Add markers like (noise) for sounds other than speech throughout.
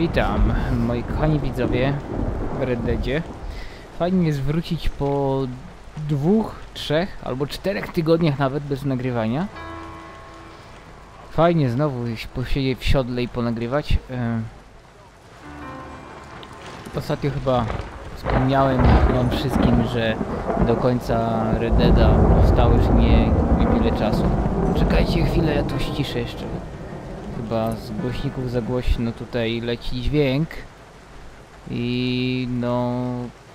Witam, moi kochani widzowie w Red Deadzie. Fajnie jest wrócić po dwóch, trzech albo czterech tygodniach nawet bez nagrywania. Fajnie znowu posiedzieć w siodle i ponagrywać. Ostatnio chyba wspomniałem wam wszystkim, że do końca Red Deada zostało już nie, niewiele czasu. Czekajcie chwilę, ja tu ściszę jeszcze. Chyba z głośników za głośno tutaj leci dźwięk. I no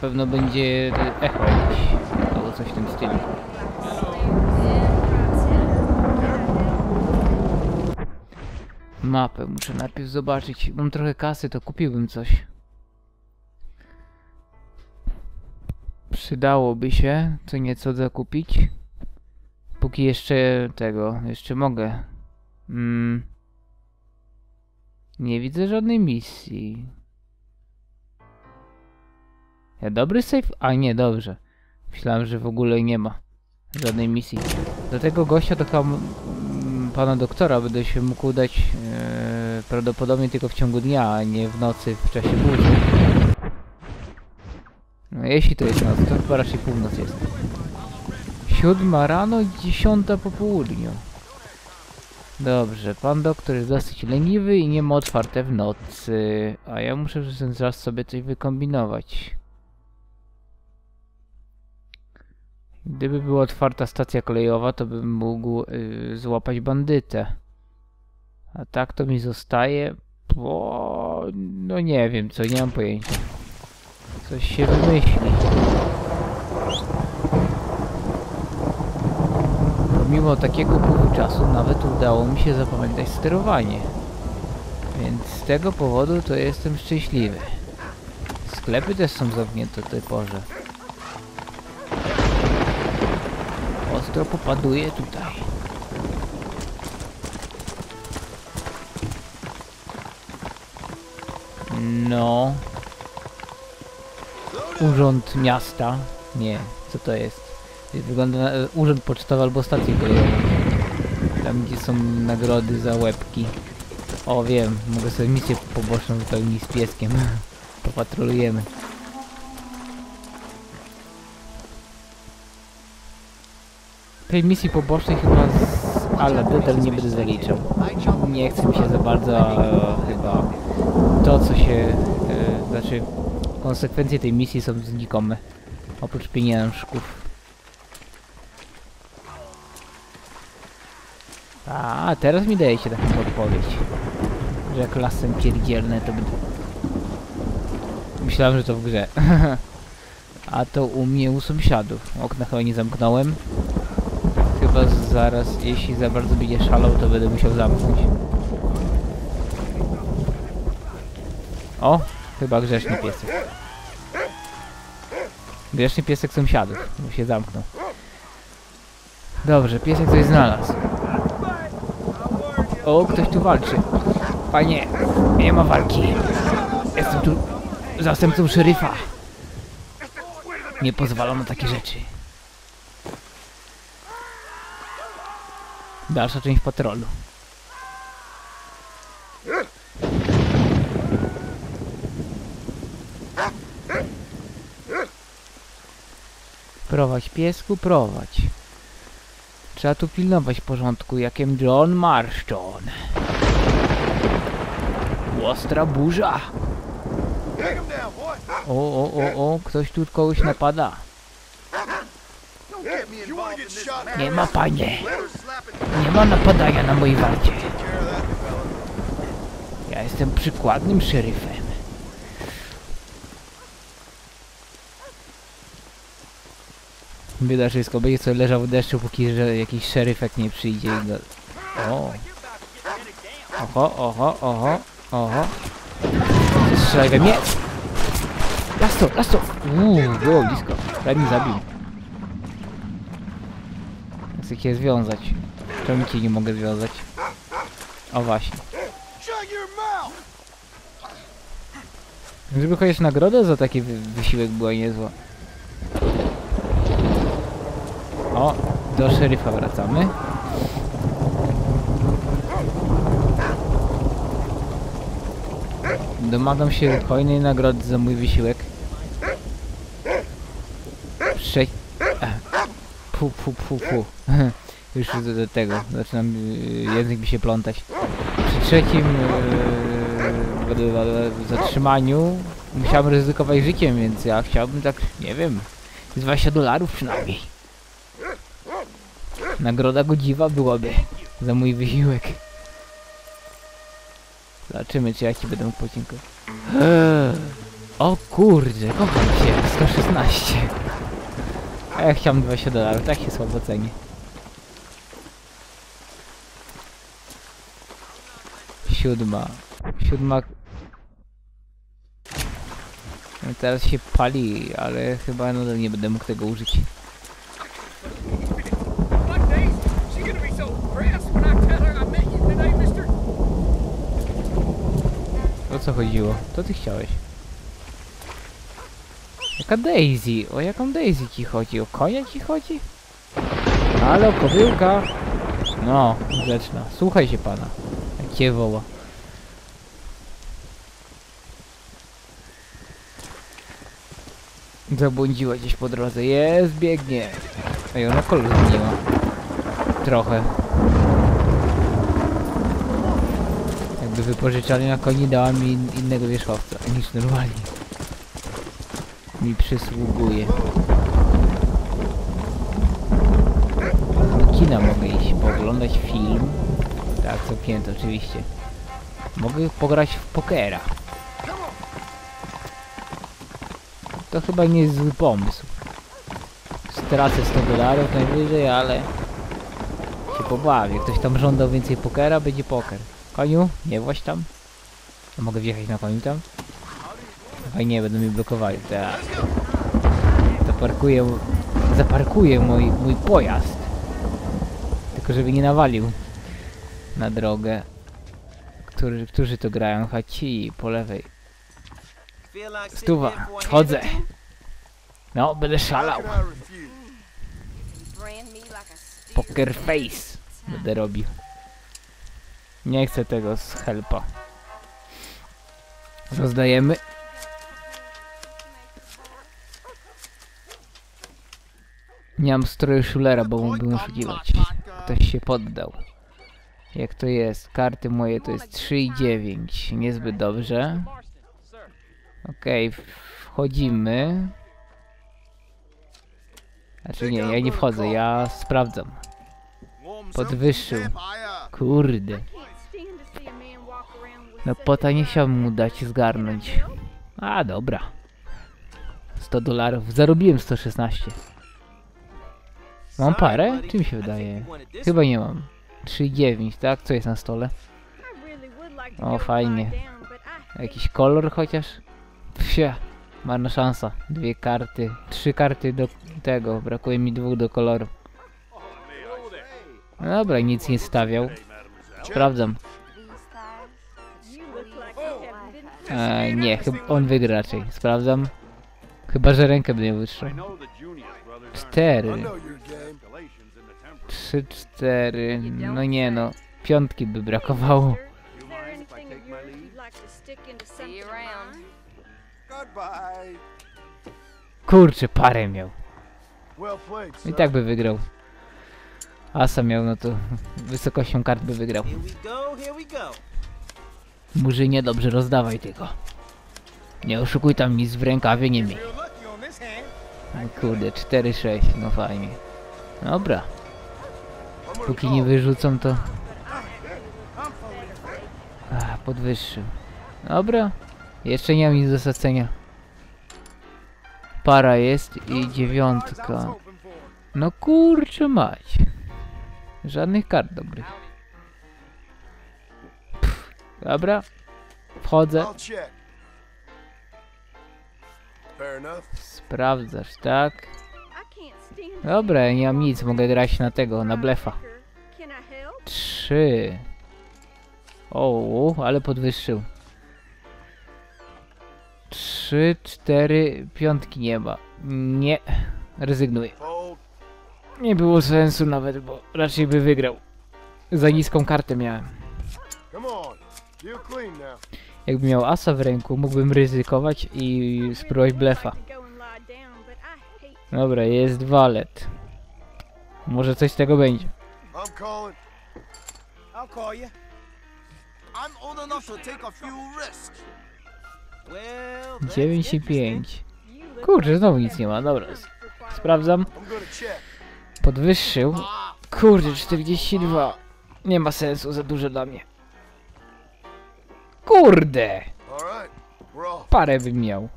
pewno będzie echo albo coś w tym stylu. Mapę muszę najpierw zobaczyć. Mam trochę kasy, to kupiłbym coś. Przydałoby się co nieco zakupić. Póki jeszcze tego, jeszcze mogę. Mm. Nie widzę żadnej misji. Ja dobry save? A nie, dobrze. Myślałem, że w ogóle nie ma żadnej misji. Do tego gościa to chyba mm, pana doktora będę się mógł udać e, prawdopodobnie tylko w ciągu dnia, a nie w nocy w czasie burzy. No jeśli to jest noc, to chyba raczej północ jest. Siódma rano dziesiąta po południu. Dobrze, pan doktor jest dosyć leniwy i nie ma otwarte w nocy, a ja muszę przez ten czas sobie coś wykombinować. Gdyby była otwarta stacja kolejowa, to bym mógł y, złapać bandytę. A tak to mi zostaje, bo... no nie wiem co, nie mam pojęcia. Coś się wymyśli. Pomimo takiego upływu czasu nawet udało mi się zapamiętać sterowanie. Więc z tego powodu to jestem szczęśliwy. Sklepy też są zamknięte o tej porze. Ostro popaduje tutaj. No. Urząd miasta. Nie, co to jest? Wygląda na e, urząd pocztowy albo stację kolejową. Tam gdzie są nagrody za łebki. O wiem, mogę sobie misję poboczną wypełnić z pieskiem. (laughs) Popatrolujemy. Tej misji pobocznej chyba z Ala Dedal nie będę zaliczał. Nie chcę mi się za bardzo e, chyba to co się, e, znaczy konsekwencje tej misji są znikome. Oprócz pieniążków. A, teraz mi dajecie taką odpowiedź. Że jak lasem pierdzielne to będę... Myślałem, że to w grze. (laughs) A to u mnie u sąsiadów. Okna chyba nie zamknąłem. Chyba zaraz, jeśli za bardzo będzie szalał, to będę musiał zamknąć. O, chyba grzeszny piesek. Grzeszny piesek sąsiadów, bo się zamknął. Dobrze, piesek coś znalazł. O, ktoś tu walczy. Panie, nie ma walki. Jestem tu zastępcą szeryfa. Nie pozwalono na takie rzeczy. Dalsza część patrolu. Prowadź piesku, prowadź. Trzeba tu pilnować porządku, jakiem John Marston. Ostra burza. O, o, o, o, ktoś tu kogoś napada. Nie ma panie. Nie ma napadania na mojej warcie. Ja jestem przykładnym szeryfem. Wyda wszystko, będzie sobie leżał w deszczu, póki że jakiś szeryfek nie przyjdzie i go... O! Oho, oho, oho, oho. Strzelaj we mnie! Lasto, lasto! Uuu, było blisko. Prawie mi zabił. Chcę cię związać. Czemu cię nie mogę związać? O właśnie. Żeby chociaż nagroda za taki wy wysiłek była niezła. O, do szeryfa wracamy. Domagam się hojnej nagrody za mój wysiłek. Prze... Pu, pu, pu, pu. (laughs) Już do, do tego. Zaczynam... y, Język mi się plątać. Przy trzecim... y, zatrzymaniu musiałem ryzykować życiem, więc ja chciałbym tak, nie wiem, z 20 dolarów przynajmniej. Nagroda godziwa byłaby za mój wysiłek. Zobaczymy, czy ja ci będę mógł podziękować. Eee, O kurde, kocham cię, 116. A ja chciałem 20 dolarów, tak się słabo ceni. Siódma. Siódma... No teraz się pali, ale chyba nadal nie będę mógł tego użyć. Co chodziło? Co ty chciałeś? Jaka Daisy? O jaką Daisy ci chodzi? O konia ci chodzi? Halo, kobyłka! No, grzeczna. Słuchaj się pana. Jak cię woła. Zabłądziła gdzieś po drodze. Jest, biegnie. Ej, ona kolor zmieniła. Trochę. Jakby wypożyczalnia na koni dała mi in- innego wierzchowca niż normalnie. Mi przysługuje. Do kina mogę iść, pooglądać film. Tak, co pięć oczywiście. Mogę pograć w pokera. To chyba nie jest zły pomysł. Stracę 100 dolarów najwyżej, ale się pobawię. Ktoś tam żądał więcej pokera, będzie poker. Koniu, nie właź tam. Mogę wjechać na koniu tam? Fajnie, będą mi blokowali. Tak. Zaparkuję, zaparkuję mój, mój pojazd. Tylko żeby nie nawalił na drogę. Którzy, którzy to grają? Haci po lewej. Stuwa, wchodzę. No, będę szalał. Poker face będę robił. Nie chcę tego z helpa. Rozdajemy. Nie mam stroju Schulera, bo mógłbym oszukiwać. Ktoś się poddał. Jak to jest? Karty moje to jest 3 i 9. Niezbyt dobrze. Okej, wchodzimy. Znaczy nie, ja nie wchodzę, ja sprawdzam. Podwyższył. Kurde. No pota nie chciałbym mu dać zgarnąć. A dobra. 100 dolarów. Zarobiłem 116. Mam parę? Czy mi się wydaje? Chyba nie mam. 3,9, tak? Co jest na stole? O, fajnie. Jakiś kolor chociaż? Psia. Marna szansa. Dwie karty. Trzy karty do tego. Brakuje mi dwóch do koloru. No dobra, nic nie stawiał. Sprawdzam. E, nie, on wygra raczej. Sprawdzam. Chyba, że rękę by nie wytrzymał. Cztery. Trzy, cztery. No nie no. Piątki by brakowało. Kurczę, parę miał. I tak by wygrał. Asa miał, no to wysokością kart by wygrał. Murzynie, dobrze rozdawaj tylko. Nie oszukuj tam nic w rękawie, nie miej. No Kurde, 4-6, no fajnie. Dobra, póki nie wyrzucą to... Ach, podwyższył. Dobra, jeszcze nie mam nic do stracenia. Para jest i dziewiątka. No kurczę mać. Żadnych kart dobrych. Dobra. Wchodzę. Sprawdzasz, tak? Dobra, ja nie mam nic, mogę grać na tego, na blefa. Trzy. O, ale podwyższył. Trzy, cztery, piątki nie ma. Nie, rezygnuję. Nie było sensu nawet, bo raczej by wygrał. Za niską kartę miałem. Jakbym miał asa w ręku, mógłbym ryzykować i spróbować blefa. Dobra, jest walet. Może coś z tego będzie. 9 i. 5. Kurczę, znowu nic nie ma, dobra. Sprawdzam. Podwyższył. Kurde, 42. Nie ma sensu, za dużo dla mnie. Kurde! Parę bym miał.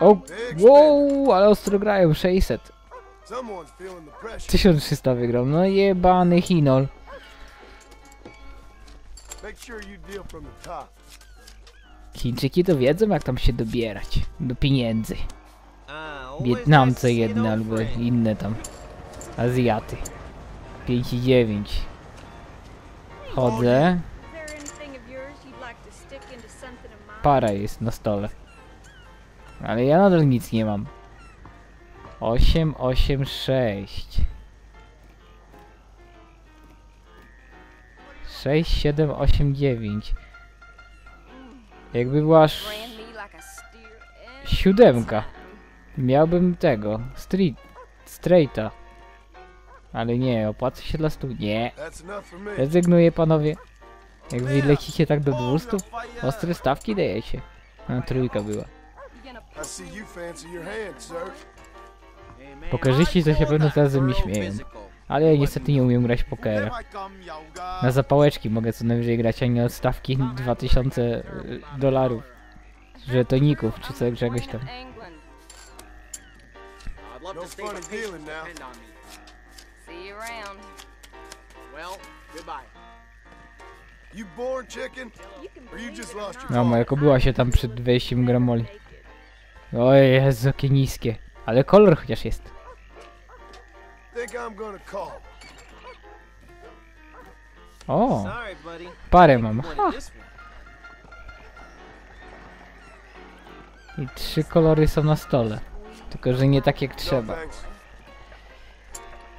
O, wow, ale ostro grają, 600. Someone's feeling the pressure. 1300 wygrał, no jebany Hinol. Chińczyki to wiedzą jak tam się dobierać. Do pieniędzy. Wietnamce jedne albo inne tam. Azjaty. 5 i 9. Chodzę. Para jest na stole. Ale ja nadal nic nie mam. 8, 8, 6. 6, 7, 8, 9. Jakby była siódemka. Miałbym tego. Street. Straighta. Ale nie, opłaca się dla stu. Nie. Rezygnuję panowie. Jak wy lecicie tak do 200, ostre stawki dajecie. No, trójka była. Pokerzyści to się pewno teraz ze mnie śmieją. Ale ja niestety nie umiem grać pokera. Na zapałeczki mogę co najwyżej grać, a nie od stawki 2000 y, dolarów. Żetoników czy co, czegoś tam. See you around. Well, goodbye. You born chicken? Or you just lost your No, moja była się tam przed wejściem gramoli. O Jezu, jakie niskie. Ale kolor chociaż jest. O, parę mam. Ha! I trzy kolory są na stole. Tylko, że nie tak jak No trzeba.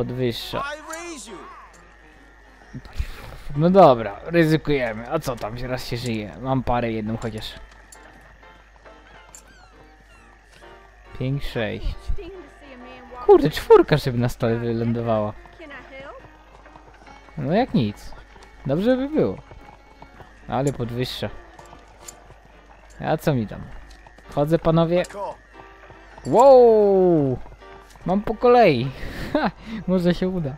Podwyższa. No dobra, ryzykujemy. A co tam, raz się żyje. Mam parę jedną chociaż. 5, 6. Kurde, czwórka żeby na stole wylądowała. No jak nic. Dobrze by było. Ale podwyższa. A co mi tam? Chodzę panowie. Wow! Mam po kolei. (laughs) Może się uda.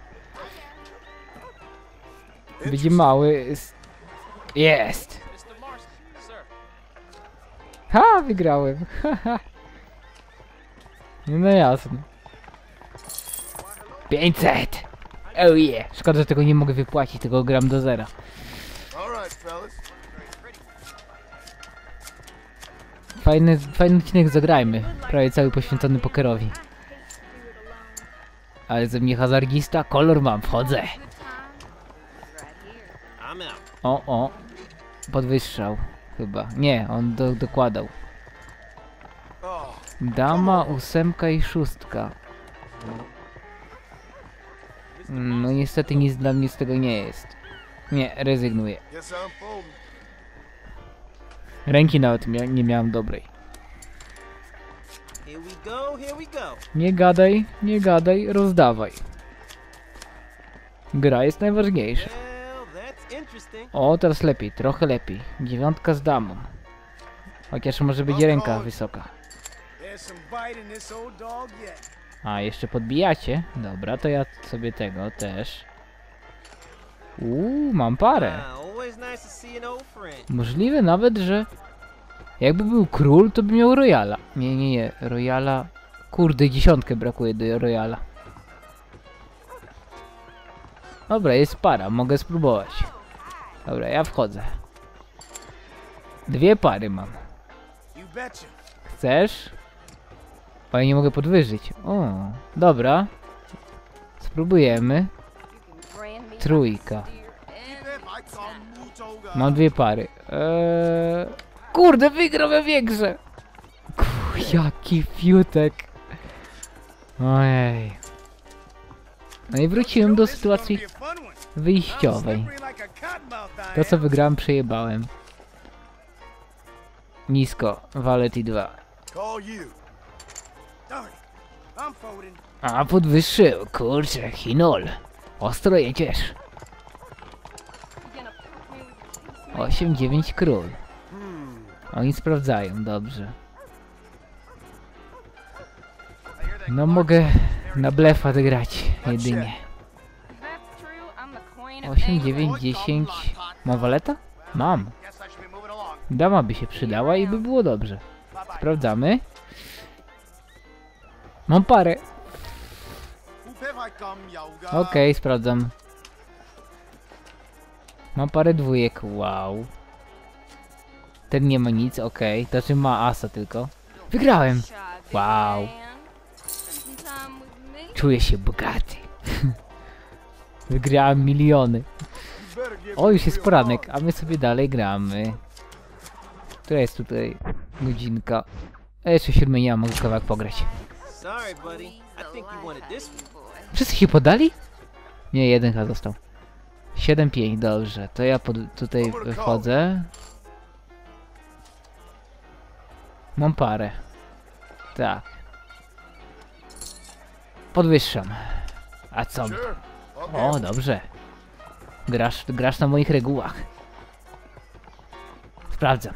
Będzie mały. Jest! Ha, wygrałem. Haha. (laughs) no jasne. 500! Oh yeah! Szkoda, że tego nie mogę wypłacić, tego gram do zera. Fajny, fajny odcinek zagrajmy. Prawie cały poświęcony pokerowi. Ale ze mnie hazardista, kolor mam, wchodzę. O, o. Podwyższał. Chyba. Nie, on do, dokładał. Dama, ósemka i szóstka. No niestety nic dla mnie z tego nie jest. Nie, rezygnuję. Ręki nawet mia nie miałem dobrej. Nie gadaj, nie gadaj, rozdawaj. Gra jest najważniejsza. O, teraz lepiej, trochę lepiej. Dziewiątka z damą. Chociaż może być ręka wysoka. A, jeszcze podbijacie? Dobra, to ja sobie tego też. Uuu, mam parę. Ah. Możliwe nawet, że jakby był król, to by miał Royala. Nie, nie, nie, Royala. Kurde, dziesiątkę brakuje do Royala. Dobra, jest para, mogę spróbować. Dobra, ja wchodzę. Dwie pary mam. Chcesz? Bo ja nie mogę podwyżyć. O, dobra. Spróbujemy. Trójka. Mam dwie pary. Eee, kurde, wygrał we większe. Kuh, jaki fiutek. Ojej. No i wróciłem do sytuacji wyjściowej. To co wygrałem przejebałem. Nisko, Valety 2. Call you. Darn it. I'm folding. A podwyższył, kurczę, Hinol. Ostro jedziesz. You gonna poke me with your teeth, 8-9 król. Oni sprawdzają, dobrze. No mogę na blefa grać jedynie. If that's true, I'm the queen of 8, dang 9, 10. Mam waleta? Mam. Dama by się przydała i by było dobrze. Sprawdzamy. Mam parę. Okej, sprawdzam. Mam parę dwójek, wow. Ten nie ma nic, okej. To znaczy ma asa tylko. Wygrałem! Wow. Czuję się bogaty. (laughs) Wygrałem miliony. O, już jest poranek, a my sobie dalej gramy. Która jest tutaj godzinka? E, jeszcze siódmej nie mam, mogę kawałek pograć. Wszyscy się podali? Nie, jeden chyba został. 7-5, dobrze. To ja tutaj wchodzę. Mam parę. Tak. Podwyższam. A co? O, dobrze. Grasz, grasz na moich regułach. Sprawdzam.